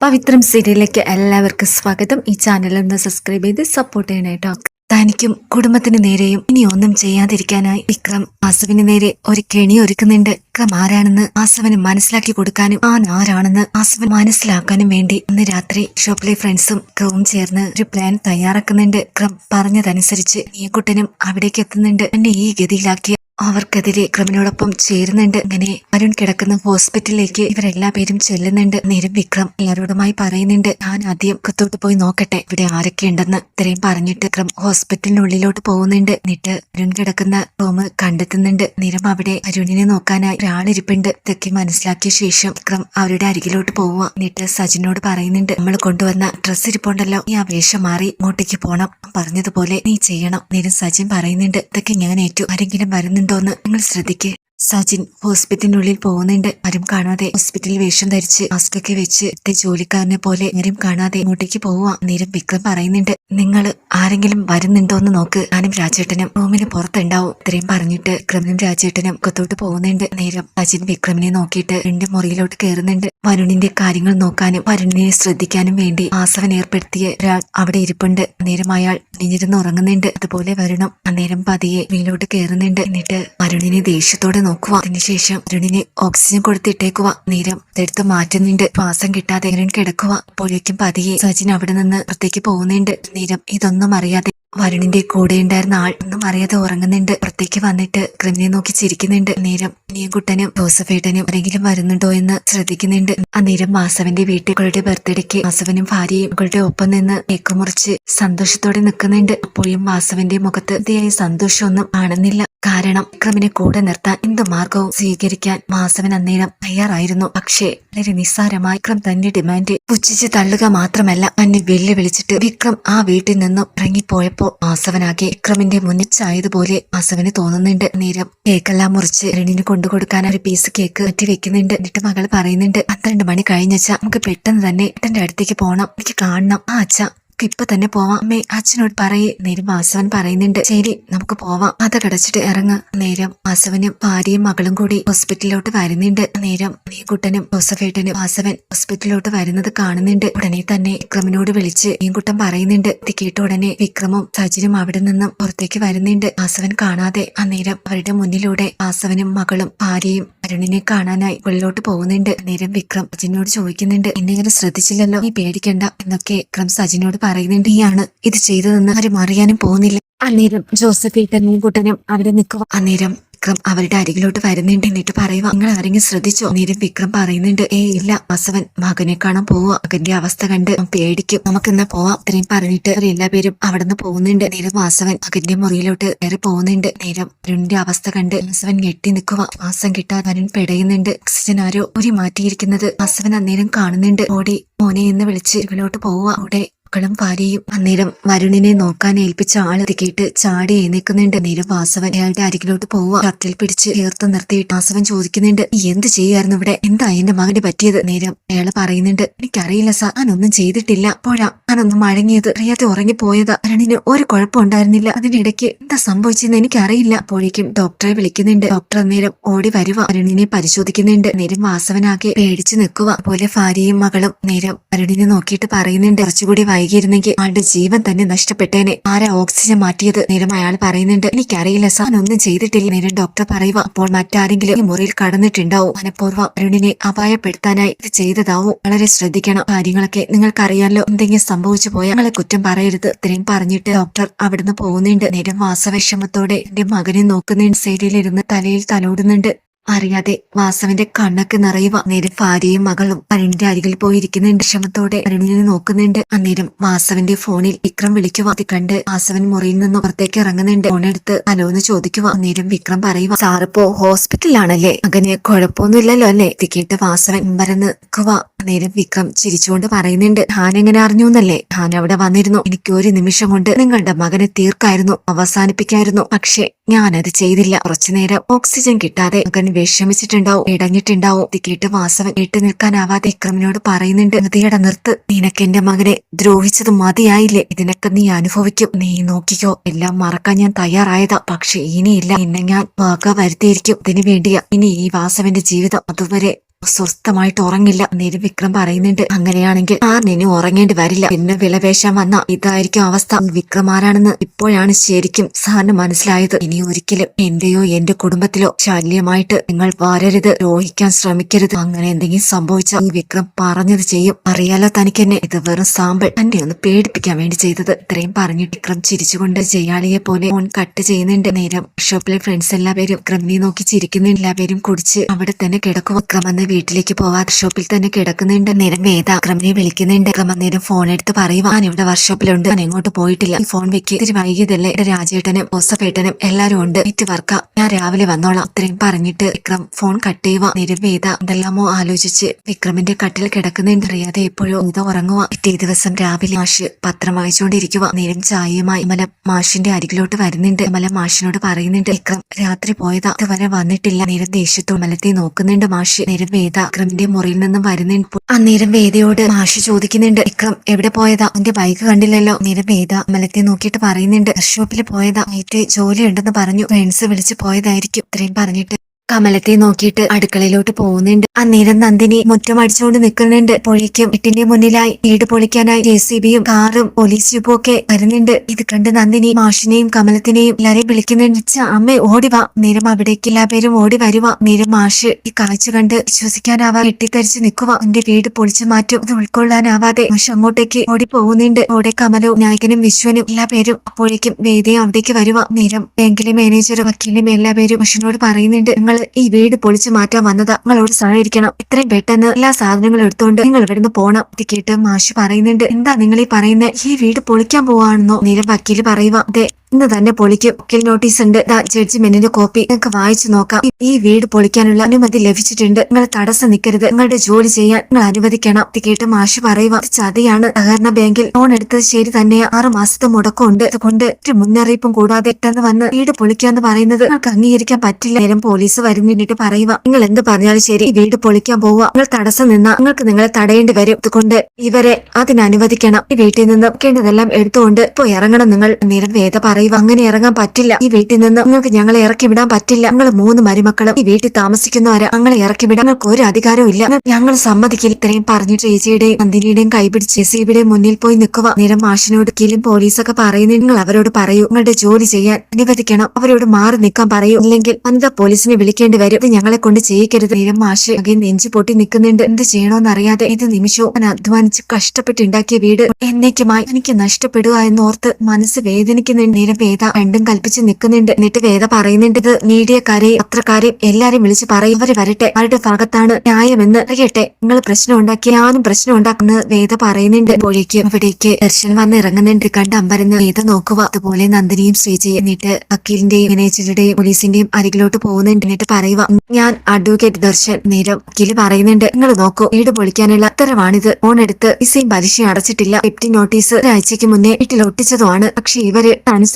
പവിത്രം സീരിയലിലേക്ക് എല്ലാവർക്കും സ്വാഗതം. ഈ ചാനൽ ഒന്ന് സബ്സ്ക്രൈബ് ചെയ്ത് സപ്പോർട്ട് ചെയ്യണേട്ടോ തനിക്കും കുടുംബത്തിന് നേരെയും ഇനി ഒന്നും ചെയ്യാതിരിക്കാനായി വിക്രം ആസവിന് നേരെ ഒരു കെണി ഒരുക്കുന്നുണ്ട്. വിക്രം ആരാണെന്ന് ആസവന് മനസ്സിലാക്കി കൊടുക്കാനും ആ ആരാണെന്ന് ആസവൻ മനസ്സിലാക്കാനും വേണ്ടി ഇന്ന് രാത്രി ഷോപ്പിലെ ഫ്രണ്ട്സും ക്രൂവും ചേർന്ന് ഒരു പ്ലാൻ തയ്യാറാക്കുന്നുണ്ട്. വിക്രം പറഞ്ഞതനുസരിച്ച് നീക്കുട്ടനും അവിടേക്ക് എത്തുന്നുണ്ട്. എന്നെ ഈ ഗതിയിലാക്കിയ അവർക്കെതിരെ ക്രിമിനോടൊപ്പം ചേരുന്നുണ്ട്. അങ്ങനെ അരുൺ കിടക്കുന്ന ഹോസ്പിറ്റലിലേക്ക് ഇവരെല്ലാ പേരും ചെല്ലുന്നുണ്ട്. നേരം വിക്രം എല്ലാവരോടുമായി പറയുന്നുണ്ട്. ഞാൻ ആദ്യം കത്തോട്ട് പോയി നോക്കട്ടെ. ഇവിടെ ആരൊക്കെയുണ്ടെന്ന് ഇത്രയും പറഞ്ഞിട്ട് വിക്രം ഹോസ്പിറ്റലിനുള്ളിലോട്ട് പോകുന്നുണ്ട്. എന്നിട്ട് അരുൺ കിടക്കുന്ന റൂം കണ്ടെത്തുന്നുണ്ട്. നേരം അവിടെ അരുണിനെ നോക്കാനായി ഒരാളിരിപ്പുണ്ട്. ഇതൊക്കെ മനസ്സിലാക്കിയ ശേഷം വിക്രം അവരുടെ അരികിലോട്ട് പോവുക എന്നിട്ട് സജിനോട് പറയുന്നുണ്ട്. നമ്മൾ കൊണ്ടുവന്ന ഡ്രസ്സ് ഇരിപ്പുണ്ടല്ലോ. ഈ ആവേശം മാറി ഇങ്ങോട്ടേക്ക് പോണം. പറഞ്ഞതുപോലെ നീ ചെയ്യണം. നേരം സജിൻ പറയുന്നുണ്ട്. ഇതൊക്കെ ഞാൻ ഏറ്റവും ആരെങ്കിലും വരുന്നുണ്ടോന്ന് നിങ്ങൾ ശ്രദ്ധിക്ക്. സജിൻ ഹോസ്പിറ്റലിനുള്ളിൽ പോകുന്നുണ്ട്. ആരും കാണാതെ ഹോസ്പിറ്റലിൽ വേഷം ധരിച്ച് മാസ്ക് ഒക്കെ വെച്ച് ഇത്തെ ജോലിക്കാരനെ പോലെ ആരും കാണാതെ ഇങ്ങോട്ടേക്ക് പോവുക നേരം വിക്രം പറയുന്നുണ്ട് നിങ്ങൾ ആരെങ്കിലും വരുന്നുണ്ടോ എന്ന് നോക്ക്. ഞാനും രാജേട്ടനും റൂമിന് പുറത്തുണ്ടാവും. ഇത്രയും പറഞ്ഞിട്ട് വിക്രമനും രാജേട്ടനും കത്തോട്ട് പോകുന്നുണ്ട്. നേരം സജിൻ വിക്രമിനെ നോക്കിയിട്ട് രണ്ട് മുറിയിലോട്ട് കയറുന്നുണ്ട്. വരുണിന്റെ കാര്യങ്ങൾ നോക്കാനും വരുണിനെ ശ്രദ്ധിക്കാനും വേണ്ടി ആസവൻ ഏർപ്പെടുത്തിയ ഒരാൾ അവിടെ ഇരിപ്പുണ്ട്. നേരം അയാൾ നിഞ്ഞിരുന്ന് ഉറങ്ങുന്നുണ്ട്. അതുപോലെ വരുണം അന്നേരം പതിയെ വീട്ടിലോട്ട് കയറുന്നുണ്ട്. എന്നിട്ട് വരുണിനെ ദേഷ്യത്തോടെ നോക്കുക അതിനുശേഷം വരുണിന് ഓക്സിജൻ കൊടുത്തിട്ടേക്കുക നേരം ഇതെടുത്ത് മാറ്റുന്നുണ്ട്. ശ്വാസം കിട്ടാതെ അരുൺ കിടക്കുക അപ്പോഴേക്കും പതിയെ സജിൻ അവിടെ നിന്ന് പുറത്തേക്ക് പോകുന്നുണ്ട്. നേരം ഇതൊന്നും അറിയാതെ വരുണിന്റെ കൂടെ ഉണ്ടായിരുന്ന ആൾ ഒന്നും അറിയാതെ ഉറങ്ങുന്നുണ്ട്. പുറത്തേക്ക് വന്നിട്ട് ക്രിമിനെ നോക്കി ചിരിക്കുന്നുണ്ട്. നേരം നീയൻകുട്ടനും ജോസഫേട്ടനും ആരെങ്കിലും വരുന്നുണ്ടോ എന്ന് ശ്രദ്ധിക്കുന്നുണ്ട്. അന്നേരം വാസവന്റെ വീട്ടുകളുടെ ബർത്ത്ഡേക്ക് വാസവനും ഭാര്യയും മകളുടെ ഒപ്പം നിന്ന് കേക്ക് മുറിച്ച് സന്തോഷത്തോടെ നിൽക്കുന്നുണ്ട്. അപ്പോഴും വാസവന്റെ മുഖത്ത് ഇതിയായ സന്തോഷമൊന്നും കാണുന്നില്ല. കാരണം വിക്രമിനെ കൂടെ നിർത്താൻ എന്ത് മാർഗവും സ്വീകരിക്കാൻ മാസവൻ അന്നേരം തയ്യാറായിരുന്നു. പക്ഷേ വളരെ നിസ്സാരമായി വിക്രം തന്നെ ഡിമാൻഡ് പുച്ഛിച്ച് തള്ളുക മാത്രമല്ല തന്നെ വെല്ലുവിളിച്ചിട്ട് വിക്രം ആ വീട്ടിൽ നിന്നും ഇറങ്ങിപ്പോയപ്പോൾ മാസവനാകെ വിക്രമിന്റെ മുന്നിച്ചായതുപോലെ മാസവന് തോന്നുന്നുണ്ട്. നേരം കേക്കെല്ലാം മുറിച്ച് രണിന് കൊണ്ടുകൊടുക്കാൻ ഒരു പീസ് കേക്ക് പറ്റി വെക്കുന്നുണ്ട്. എന്നിട്ട് മകൾ പറയുന്നുണ്ട് പന്ത്രണ്ട് മണി കഴിഞ്ഞച്ചാ നമുക്ക് പെട്ടെന്ന് തന്നെ ഏട്ടന്റെ അടുത്തേക്ക് പോകണം എനിക്ക് കാണണം. ആ അച്ഛ. നമുക്ക് ഇപ്പൊ തന്നെ പോവാം. അമ്മേ അച്ഛനോട് പറയേ. നേരം വാസവൻ പറയുന്നുണ്ട്. ശരി നമുക്ക് പോവാം. അത് കടച്ചിട്ട് ഇറങ്ങ. നേരം വാസവനും ഭാര്യയും മകളും കൂടി ഹോസ്പിറ്റലിലോട്ട് വരുന്നുണ്ട്. നേരം നീക്കുട്ടനും ജോസഫേട്ടനും വാസവൻ ഹോസ്പിറ്റലിലോട്ട് വരുന്നത് കാണുന്നുണ്ട്. ഉടനെ തന്നെ വിക്രമിനോട് വിളിച്ച് നീൻകുട്ടൻ പറയുന്നുണ്ട്. ഇത് കേട്ട ഉടനെ വിക്രമും സജിനും അവിടെ നിന്നും പുറത്തേക്ക് വരുന്നുണ്ട്. വാസവൻ കാണാതെ അന്നേരം അവരുടെ മുന്നിലൂടെ വാസവനും മകളും ഭാര്യയും അരുണിനെ കാണാനായി ഉള്ളിലോട്ട് പോകുന്നുണ്ട്. നേരം വിക്രം സജിനോട് ചോദിക്കുന്നുണ്ട്. എന്നെ ശ്രദ്ധിച്ചില്ലല്ലോ നീ പേടിക്കണ്ട എന്നൊക്കെ വിക്രം സജിനോട് പറയുന്നുണ്ട് നീയാണ് ഇത് ചെയ്തതെന്ന് ആരും അറിയാനും പോകുന്നില്ല. അന്നേരം ജോസഫ് ഈട്ടനും കുട്ടനും അവിടെ നിൽക്കുക. അന്നേരം വിക്രം അവരുടെ അരികിലോട്ട് വരുന്നുണ്ട്. എന്നിട്ട് പറയുക നിങ്ങൾ ആരെങ്കിലും ശ്രദ്ധിച്ചോ? അന്നേരം വിക്രം പറയുന്നുണ്ട് ഏ ഇല്ല വാസവൻ മകനെ കാണാൻ പോവുക. മകന്റെ അവസ്ഥ കണ്ട് പേടിക്കും. നമുക്ക് എന്നാ പോവാം ഇത്രയും പറഞ്ഞിട്ട് എല്ലാവരും അവിടെ നിന്ന് പോകുന്നുണ്ട്. നേരം വാസവൻ മകന്റെ മുറിയിലോട്ട് കയറി പോകുന്നുണ്ട്. നേരം അരുണിന്റെ അവസ്ഥ കണ്ട് വാസവൻ ഞെട്ടി നിൽക്കുക. ശ്വാസം കിട്ടാൻ അരുൺ പിടയുന്നുണ്ട്. ഓക്സിജൻ ആരോ ഒരു മാറ്റിയിരിക്കുന്നത് വാസവൻ അന്നേരം കാണുന്നുണ്ട്. ഓടി മോനെ എന്ന് വിളിച്ച് ഇവളോട്ട് പോവുക. അവിടെ മക്കളും ഭാര്യയും അന്നേരം വരുണിനെ നോക്കാൻ ഏൽപ്പിച്ച ആൾ തിക്കിയിട്ട് ചാടി എഴുന്നേക്കുന്നുണ്ട്. നേരം വാസവൻ അയാളുടെ അരികിലോട്ട് പോവുക. കത്തിൽ പിടിച്ച് ചേർത്ത് നിർത്തിയിട്ട് വാസവൻ ചോദിക്കുന്നുണ്ട് "നീ എന്ത് ചെയ്യായിരുന്നു ഇവിടെ? എന്താ എന്റെ മകന് പറ്റിയത്? നേരം അയാൾ പറയുന്നുണ്ട് എനിക്കറിയില്ല സാർ ഞാനൊന്നും ചെയ്തിട്ടില്ല. പോഴാ ഞാനൊന്നും മഴങ്ങിയത് അറിയാതെ ഉറങ്ങിപ്പോയതാ. അരണിന് ഒരു കുഴപ്പം ഉണ്ടായിരുന്നില്ല. അതിനിടയ്ക്ക് എന്താ സംഭവിച്ചെന്ന് എനിക്കറിയില്ല. അപ്പോഴേക്കും ഡോക്ടറെ വിളിക്കുന്നുണ്ട്. ഡോക്ടർ അന്നേരം ഓടി വരുക അരുണിനെ പരിശോധിക്കുന്നുണ്ട്. നേരം വാസവനാകെ പേടിച്ചു നിൽക്കുക അതുപോലെ ഭാര്യയും മകളും നേരം അരുണിനെ നോക്കിയിട്ട് പറയുന്നുണ്ട് കുറച്ചുകൂടി വൈകിയിരുന്നെങ്കിൽ ആളുടെ ജീവൻ തന്നെ നഷ്ടപ്പെട്ടേനെ. ആരാ ഓക്സിജൻ മാറ്റിയത്? നേരം അയാൾ പറയുന്നുണ്ട് എനിക്കറിയില്ല സാർ ഒന്നും ചെയ്തിട്ടില്ല. നേരം ഡോക്ടർ പറയുക അപ്പോൾ മറ്റാരെങ്കിലും ഈ മുറിയിൽ കടന്നിട്ടുണ്ടാവും. മനഃപൂർവം അരുണിനെ അപായപ്പെടുത്താനായി ഇത് ചെയ്തതാവും. വളരെ ശ്രദ്ധിക്കണം. കാര്യങ്ങളൊക്കെ നിങ്ങൾക്കറിയാലോ എന്തെങ്കിലും സംഭവിച്ചു പോയാൽ നിങ്ങളെ കുറ്റം പറയരുത്. ഇത്രയും പറഞ്ഞിട്ട് ഡോക്ടർ അവിടുന്ന് പോകുന്നുണ്ട്. നേരം വാസവിഷമത്തോടെ എന്റെ മകനെ നോക്കുന്നുണ്ട്. സൈഡിലിരുന്ന് തലയിൽ തലോടുന്നുണ്ട്. അറിയാതെ വാസവിന്റെ കണ്ണൊക്കെ നിറയുക നേരം ഭാര്യയും മകളും അരുണിന്റെ അരികിൽ പോയിരിക്കുന്നുണ്ട്. ക്ഷമത്തോടെ അരുണിനെ നോക്കുന്നുണ്ട്. അന്നേരം വാസവിന്റെ ഫോണിൽ വിക്രം വിളിക്കുക കണ്ട് വാസവൻ മുറിയിൽ നിന്ന് പുറത്തേക്ക് ഇറങ്ങുന്നുണ്ട്. ഫോണെടുത്ത് ഹലോന്ന് ചോദിക്കുക അന്നേരം വിക്രം പറയുക സാറിപ്പോ ഹോസ്പിറ്റലിലാണല്ലേ? അങ്ങനെ കുഴപ്പമൊന്നുമില്ലല്ലോ അല്ലേ? ഇത് കേട്ട് വാസവൻ മരന്ന് നിൽക്കുക അന്നേരം വിക്രം ചിരിച്ചുകൊണ്ട് പറയുന്നുണ്ട് ഹാൻ എങ്ങനെ അറിഞ്ഞു എന്നല്ലേ? ഞാൻ അവിടെ വന്നിരുന്നു. എനിക്ക് ഒരു നിമിഷം കൊണ്ട് നിങ്ങളുടെ മകനെ തീർക്കായിരുന്നു. അവസാനിപ്പിക്കായിരുന്നു. പക്ഷെ ഞാനത് ചെയ്തില്ല. കുറച്ചു നേരം ഓക്സിജൻ കിട്ടാതെ മകൻ വിഷമിച്ചിട്ടുണ്ടാവും ഇടഞ്ഞിട്ടുണ്ടാവും. ഇത് കേട്ട് വാസവൻ കേട്ടു നിൽക്കാനാവാതെ വിക്രമിനോട് പറയുന്നുണ്ട് ഹൃദയയുടെ നിർത്ത്. നിനക്ക് എന്റെ മകനെ ദ്രോഹിച്ചത് മതിയായില്ലേ? ഇതിനൊക്കെ നീ അനുഭവിക്കും. നീ നോക്കിക്കോ. എല്ലാം മറക്കാൻ ഞാൻ തയ്യാറായതാ. പക്ഷെ ഇനിയില്ല. എന്നെ ഞാൻ വക വരുത്തിയിരിക്കും ഇതിനു വേണ്ടിയാ. ഇനി ഈ വാസവന്റെ ജീവിതം അതുവരെ സ്വസ്ഥമായിട്ട് ഉറങ്ങില്ല. നേരം വിക്രം പറയുന്നുണ്ട് അങ്ങനെയാണെങ്കിൽ ആറിനി ഉറങ്ങേണ്ടി വരില്ല. പിന്നെ വിലപേശാൻ വന്ന ഇതായിരിക്കും അവസ്ഥ. വിക്രം ആരാണെന്ന് ഇപ്പോഴാണ് ശരിക്കും സാറിന് മനസ്സിലായത്. ഇനി ഒരിക്കലും എന്റെയോ എന്റെ കുടുംബത്തിലോ ശല്യമായിട്ട് നിങ്ങൾ വരരുത്. രോഹിക്കാൻ ശ്രമിക്കരുത്. അങ്ങനെ എന്തെങ്കിലും സംഭവിച്ചാൽ ഈ വിക്രം പറഞ്ഞത് ചെയ്യും. അറിയാലോ തനിക്ക് എന്നെ. ഇത് വെറും സാമ്പിൾ. എന്നെ ഒന്ന് പേടിപ്പിക്കാൻ വേണ്ടി ചെയ്തത്. ഇത്രയും പറഞ്ഞിട്ട് വിക്രം ചിരിച്ചുകൊണ്ട് ജയാളിയെ പോലെ ഫോൺ കട്ട് ചെയ്യുന്നുണ്ട്. നേരം ഷോപ്പിലെ ഫ്രണ്ട്സ് എല്ലാവരും വിക്രമിനെ നോക്കി ചിരിക്കുന്ന എല്ലാവരും കുടിച്ച് അവിടെ തന്നെ കിടക്കും. വിക്രം അന്ന് വീട്ടിലേക്ക് പോവാ. ഷോപ്പിൽ തന്നെ കിടക്കുന്നുണ്ട്. നേരം വേദ അക്രമനെ വിളിക്കുന്നുണ്ട്. വിക്രം നേരം ഫോൺ എടുത്ത് പറയുക ഞാൻ ഇവിടെ വർക്ക്ഷോപ്പിലുണ്ട് ഞാൻ എങ്ങോട്ട് പോയിട്ടില്ല. ഫോൺ വെക്കി. ഇത്തിരി വൈകിയതല്ലേ. എന്റെ രാജേട്ടനും ഓസഫേട്ടനും എല്ലാരും ഉണ്ട്. ഇറ്റ് വർക്ക ഞാൻ രാവിലെ വന്നോളാം. ഇത്രയും പറഞ്ഞിട്ട് വിക്രം ഫോൺ കട്ട് ചെയ്യുക നേരം വേദ എന്തെല്ലാമോ ആലോചിച്ച് വിക്രമിന്റെ കട്ടിൽ കിടക്കുന്നുണ്ട്. അറിയാതെ എപ്പോഴും ഇത് ഉറങ്ങുക പിറ്റേ ദിവസം രാവിലെ മാഷ് പത്രം വായിച്ചുകൊണ്ടിരിക്കുക നേരം ചായയുമായി മല മാഷിന്റെ അരികിലോട്ട് വരുന്നുണ്ട്. മല മാഷിനോട് പറയുന്നുണ്ട് വിക്രം രാത്രി പോയതാ. ഇതുവരെ വന്നിട്ടില്ല. നേരം ദേഷ്യത്തോട് മലത്തെ നോക്കുന്നുണ്ട് മാഷ്. നേരം വേദ വിക്രമിന്റെ മുറിയിൽ നിന്നും വരുന്നുണ്ട് അന്നേരം വേദയോട് മാഷ് ചോദിക്കുന്നുണ്ട് വിക്രം എവിടെ പോയതാ? അവന്റെ ബൈക്ക് കണ്ടില്ലല്ലോ? നേരം വേദ അമലത്തെ നോക്കിയിട്ട് പറയുന്നുണ്ട് ഷോപ്പിൽ പോയതാ. നൈറ്റ് ജോലി ഉണ്ടെന്ന് പറഞ്ഞു. ഫ്രണ്ട്സ് വിളിച്ച് പോയതായിരിക്കും ഇത്രയും പറഞ്ഞിട്ട് കമലത്തെ നോക്കിയിട്ട് അടുക്കളയിലോട്ട് പോകുന്നുണ്ട്. അന്നേരം നന്ദിനി മുറ്റം അടിച്ചുകൊണ്ട് നിൽക്കുന്നുണ്ട്. പൊഴിക്കും വീട്ടിന്റെ മുന്നിലായി വീട് പൊളിക്കാനായി ജെ സി ബിയും കാറും പോലീസ് ജീപ്പും ഒക്കെ വരുന്നുണ്ട്. ഇത് കണ്ട് നന്ദിനി മാഷിനെയും കമലത്തിനെയും എല്ലാരെയും വിളിക്കുന്നുണ്ട്. അമ്മ ഓടി വാ. നേരം അവിടേക്ക് എല്ലാ പേരും ഓടി വരുവ നേരം മാഷ് ഈ കാഴ്ച കണ്ട് വിശ്വസിക്കാനാവാ കെട്ടിത്തരിച്ച് നിൽക്കുക എന്റെ വീട് പൊളിച്ചു മാറ്റും. അത് ഉൾക്കൊള്ളാനാവാതെ മാഷ് അങ്ങോട്ടേക്ക് ഓടി പോകുന്നുണ്ട്. ഓടെ കമലവും നായകനും വിശ്വനും എല്ലാ പേരും അപ്പോഴേക്കും വേദിയും അവിടേക്ക് വരുവാ. നേരം ബാങ്കിലെ മാനേജറും വക്കീലും എല്ലാ പേരും മാഷിനോട് പറയുന്നുണ്ട്. നിങ്ങൾ ഈ വീട് പൊളിച്ചു മാറ്റാൻ വന്നത് നിങ്ങളോട് സഹകരിക്കണം. ഇത്രയും പെട്ടെന്ന് എല്ലാ സാധനങ്ങളും എടുത്തുകൊണ്ട് നിങ്ങൾ ഇവിടുന്ന് പോണം. ഇത് കേട്ട് മാഷ് പറയുന്നുണ്ട് എന്താ നിങ്ങൾ ഈ പറയുന്നത് ഈ വീട് പൊളിക്കാൻ പോവാണെന്നോ? നേരം വക്കീൽ പറയുക അതെ ഇന്ന് തന്നെ പൊളിക്കും. കിൽ നോട്ടീസ് ഉണ്ട്. ജഡ്ജിമെന്റിന്റെ കോപ്പി. നിങ്ങൾക്ക് വായിച്ചു നോക്കാം. ഈ- വീട് പൊളിക്കാനുള്ള അനുമതി ലഭിച്ചിട്ടുണ്ട്. നിങ്ങൾ തടസ്സം നിൽക്കരുത്. നിങ്ങളുടെ ജോലി ചെയ്യാൻ നിങ്ങൾ അനുവദിക്കണം. ഇത് കേട്ട് മാഷ് പറയുക ചതിയാണ്. സഹകരണ ബാങ്കിൽ ലോൺ എടുത്തത് ശരി തന്നെ ആറു മാസത്തെ മുടക്കമുണ്ട്. അതുകൊണ്ട് ഒരു മുന്നറിയിപ്പും കൂടാതെ പെട്ടെന്ന് വന്ന് വീട് പൊളിക്കാന്ന് പറയുന്നത് നിങ്ങൾക്ക് അംഗീകരിക്കാൻ പറ്റില്ല. നേരം പോലീസ് വരുന്നിട്ട് പറയുക നിങ്ങൾ എന്ത് പറഞ്ഞാലും ശരി. വീട് പൊളിക്കാൻ പോവുക. നിങ്ങൾ തടസ്സം നിന്നാ നിങ്ങൾക്ക് നിങ്ങളെ തടയേണ്ടി വരും. അതുകൊണ്ട് ഇവരെ അതിനനുവദിക്കണം. ഈ വീട്ടിൽ നിന്ന് വെക്കേണ്ടതെല്ലാം എടുത്തുകൊണ്ട് ഇപ്പൊ ഇറങ്ങണം നിങ്ങൾ. നേരം വേദ പറയുക അങ്ങനെ ഇറങ്ങാൻ പറ്റില്ല. ഈ വീട്ടിൽ നിന്ന് നിങ്ങൾക്ക് ഞങ്ങളെ ഇറക്കി വിടാൻ പറ്റില്ല. ഞങ്ങൾ മൂന്ന് മരുമക്കളും ഈ വീട്ടിൽ താമസിക്കുന്നവരാ ഞങ്ങളെ ഇറക്കി വിടാൻ നിങ്ങൾക്ക് ഒരു അധികാരവും ഇല്ല. ഞങ്ങൾ സമ്മതിക്കില്ല. ഇത്രയും പറഞ്ഞിട്ട് ചേച്ചിയുടെയും നന്ദിനിയുടെയും കൈപിടിച്ച് ജെസിബിയുടെ മുന്നിൽ പോയി നിൽക്കുക. നേരം മാഷിനോട് കിലും പോലീസൊക്കെ പറയുന്നു. നിങ്ങൾ അവരോട് പറയൂ. നിങ്ങളുടെ ജോലി ചെയ്യാൻ അനുവദിക്കണം. അവരോട് മാറി നിൽക്കാൻ പറയൂ. ഇല്ലെങ്കിൽ വനിതാ പോലീസിനെ വിളിക്കേണ്ടി വരും. ഇത് ഞങ്ങളെ കൊണ്ട് ചെയ്യിക്കരുത്. നേരം മാഷ് അകെ നെഞ്ചു പൊട്ടി നിൽക്കുന്നുണ്ട്. എന്ത് ചെയ്യണോന്ന് അറിയാതെ ഇത് നിമിഷവും ഞാൻ അധ്വാനിച്ച് കഷ്ടപ്പെട്ടുണ്ടാക്കിയ വീട് എന്നേക്കുമായി എനിക്ക് നഷ്ടപ്പെടുക എന്നോർത്ത് മനസ്സ് വേദനിക്കുന്നുണ്ട്. നേരം വേദ രണ്ടും കൽപ്പിച്ച് നിൽക്കുന്നുണ്ട്. എന്നിട്ട് വേദ പറയുന്നുണ്ട് ഇത് മീഡിയക്കാരെയും പത്രക്കാരെയും എല്ലാരെയും വിളിച്ച് പറയും. അവർ വരട്ടെ. അവരുടെ ഭാഗത്താണ് ന്യായമെന്ന് അറിയട്ടെ. നിങ്ങൾ പ്രശ്നം ഉണ്ടാക്കി ഞാനും പ്രശ്നം ഉണ്ടാക്കുന്നത് വേദ പറയുന്നുണ്ട്. അപ്പോഴേക്കും അവിടേക്ക് ദർശൻ വന്ന് ഇറങ്ങുന്നുണ്ട് കണ്ട് അമ്പരന്ന് വേദ നോക്കുക. അതുപോലെ നന്ദിനിയും ശ്രീജയും എന്നിട്ട് വക്കീലിന്റെയും മാനേജറുടെയും പോലീസിന്റെയും അരികിലോട്ട് പോകുന്നുണ്ട്. എന്നിട്ട് പറയുക ഞാൻ അഡ്വക്കേറ്റ് ദർശൻ. നേരം വക്കീൽ പറയുന്നുണ്ട് നിങ്ങൾ നോക്കൂ വീട് പൊളിക്കാനുള്ള ഉത്തരവാണിത്. ഫോൺ എടുത്ത് പൈസയും പലിശയും അടച്ചിട്ടില്ല. ഫിഫ്റ്റി നോട്ടീസ് ഒരാഴ്ചയ്ക്ക് മുന്നേ വീട്ടിൽ ഒട്ടിച്ചതുമാണ്. പക്ഷെ ഇവർ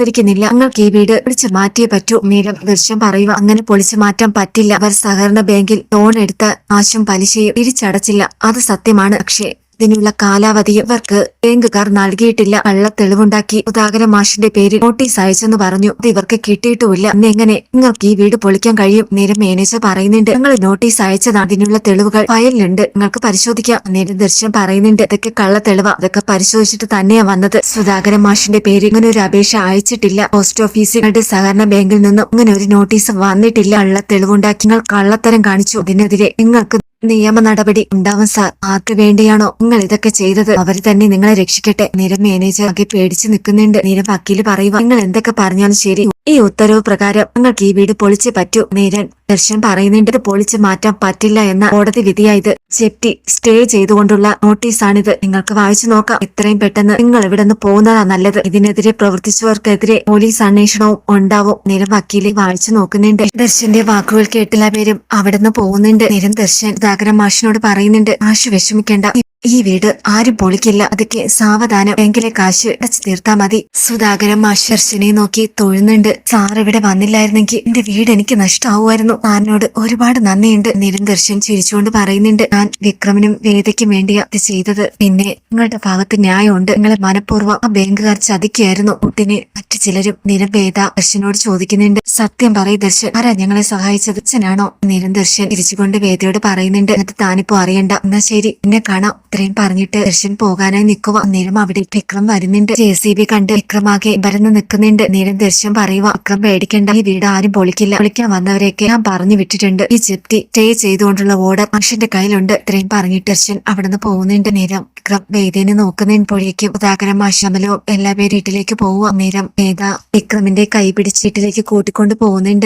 അനുസരിക്കുന്നില്ല നിങ്ങൾക്ക് ഈ വീട് പൊളിച്ചു മാറ്റിയേ പറ്റൂ. നേരം ദൃശ്യം പറയുക അങ്ങനെ പൊളിച്ചു മാറ്റാൻ പറ്റില്ല. അവർ സഹകരണ ബാങ്കിൽ ലോൺ എടുത്ത ആശം പലിശയും തിരിച്ചടച്ചില്ല. അത് സത്യമാണ്. പക്ഷേ ഇതിനുള്ള കാലാവധി ഇവർക്ക് ബാങ്കുകാർ നൽകിയിട്ടില്ല. കള്ള തെളിവുണ്ടാക്കി സുധാകര മാഷിന്റെ പേരിൽ നോട്ടീസ് അയച്ചെന്ന് പറഞ്ഞു. അത് ഇവർക്ക് കിട്ടിയിട്ടുമില്ല. ഇന്ന് എങ്ങനെ നിങ്ങൾക്ക് ഈ വീട് പൊളിക്കാൻ കഴിയും? നേരം മാനേജർ പറയുന്നുണ്ട്. നിങ്ങൾ നോട്ടീസ് അയച്ചതാണ്. അതിനുള്ള തെളിവുകൾ ഫയലിലുണ്ട്. നിങ്ങൾക്ക് പരിശോധിക്കാം. നേരം ദർശനം പറയുന്നുണ്ട്. ഇതൊക്കെ കള്ള തെളിവ അതൊക്കെ പരിശോധിച്ചിട്ട് തന്നെയാ വന്നത്. സുധാകര മാഷിന്റെ പേരിൽ ഇങ്ങനെ ഒരു അപേക്ഷ അയച്ചിട്ടില്ല. പോസ്റ്റ് ഓഫീസുകളുടെ സഹകരണ ബാങ്കിൽ നിന്നും ഇങ്ങനെ ഒരു നോട്ടീസ് വന്നിട്ടില്ല. കള്ള തെളിവുണ്ടാക്കി നിങ്ങൾ കള്ളത്തരം കാണിച്ചു. അതിനെതിരെ നിങ്ങൾക്ക് നിയമ നടപടി ഉണ്ടാവും സാർ ആർക്ക് വേണ്ടിയാണോ നിങ്ങൾ ഇതൊക്കെ ചെയ്തത്? അവർ തന്നെ നിങ്ങളെ രക്ഷിക്കട്ടെ. നിരം മാനേജർ ആകെ പേടിച്ചു നിൽക്കുന്നുണ്ട്. നിരം വക്കീൽ പറയുക നിങ്ങൾ എന്തൊക്കെ പറഞ്ഞാലും ശരി. ഈ ഉത്തരവ് പ്രകാരം നിങ്ങൾക്ക് ഈ വീട് പൊളിച്ചേ പറ്റൂ. നീരൻ ദർശൻ പറയുന്നുണ്ട് ഇത് പൊളിച്ചു മാറ്റാൻ പറ്റില്ല എന്ന കോടതി വിധിയായത് ജപ്തി സ്റ്റേ ചെയ്തുകൊണ്ടുള്ള നോട്ടീസാണിത്. നിങ്ങൾക്ക് വായിച്ചു നോക്കാം. എത്രയും പെട്ടെന്ന് നിങ്ങൾ ഇവിടെ നിന്ന് പോകുന്നതാ നല്ലത്. ഇതിനെതിരെ പ്രവർത്തിച്ചവർക്കെതിരെ പോലീസ് അന്വേഷണവും ഉണ്ടാവും. നിരം വക്കീലെ വായിച്ചു നോക്കുന്നുണ്ട്. ദർശന്റെ വാക്കുകൾ കേട്ടില്ല പേരും അവിടെ നിന്ന് പോകുന്നുണ്ട്. നിരം ദർശൻ സുധാകരൻ മാഷിനോട് പറയുന്നുണ്ട്. മാഷ് വിഷമിക്കേണ്ട. ഈ വീട് ആരും പൊളിക്കില്ല. അതൊക്കെ സാവധാനം എങ്കിലെ കാശ് അടച്ചു തീർത്താ മതി. സുധാകരൻ മാഷ് നോക്കി തൊഴുന്നുണ്ട്. സാർ ഇവിടെ വന്നില്ലായിരുന്നെങ്കിൽ എന്റെ വീട് എനിക്ക് നഷ്ടമാവുമായിരുന്നു. സാറിനോട് ഒരുപാട് നന്ദിയുണ്ട്. നിരന്തർശൻ ചിരിച്ചുകൊണ്ട് പറയുന്നുണ്ട് ഞാൻ വിക്രമിനും വേദയ്ക്കും വേണ്ടിയാ ഇത് ചെയ്തത്. പിന്നെ നിങ്ങളുടെ ഭാഗത്ത് ന്യായമുണ്ട്. നിങ്ങളെ മനഃപൂർവം ആ ബാങ്കുകാർ ചതിക്കായിരുന്നു കുട്ടിനെ മറ്റു ചിലരും നിരവേദ ദർശനോട് ചോദിക്കുന്നുണ്ട്. സത്യം പറയ് ദർശൻ ആരാ ഞങ്ങളെ സഹായിച്ചത്? അച്ഛനാണോ? നിരന്തർശൻ തിരിച്ചുകൊണ്ട് വേദയോട് പറയുന്നുണ്ട് എന്നിട്ട് താനിപ്പോ അറിയണ്ട. എന്നാ ശരി എന്നെ കാണാം. ഇത്രയും പറഞ്ഞിട്ട് ദർശൻ പോകാനായി നിൽക്കുക നേരം അവിടെ വിക്രം വരുന്നുണ്ട്. ജെ സി ബി കണ്ട് വിക്രമാകെ ഭരന്ന് നിൽക്കുന്നുണ്ട് നേരം ദർശൻ പറയുക വിക്രം പേടിക്കേണ്ട ഈ വീട് ആരും പൊളിക്കില്ല. പൊളിക്കാൻ വന്നവരെയൊക്കെ ഞാൻ പറഞ്ഞു വിട്ടിട്ടുണ്ട്. ഈ ജപ്തി സ്റ്റേ ചെയ്തുകൊണ്ടുള്ള ഓർഡർ മനുഷ്യന്റെ കയ്യിലുണ്ട്. ഇത്രയും പറഞ്ഞിട്ട് ദർശൻ അവിടുന്ന് പോകുന്നുണ്ട്. നേരം വിക്രം വേദേനെ നോക്കുന്നതിപ്പോഴേക്കും ഉദാഹരണം മാഷമലോ എല്ലാ പേരും വീട്ടിലേക്ക് പോവുക. നേരം വേദ വിക്രമിന്റെ കൈ പിടിച്ച് വീട്ടിലേക്ക് കൂട്ടിക്കൊണ്ട് പോകുന്നുണ്ട്.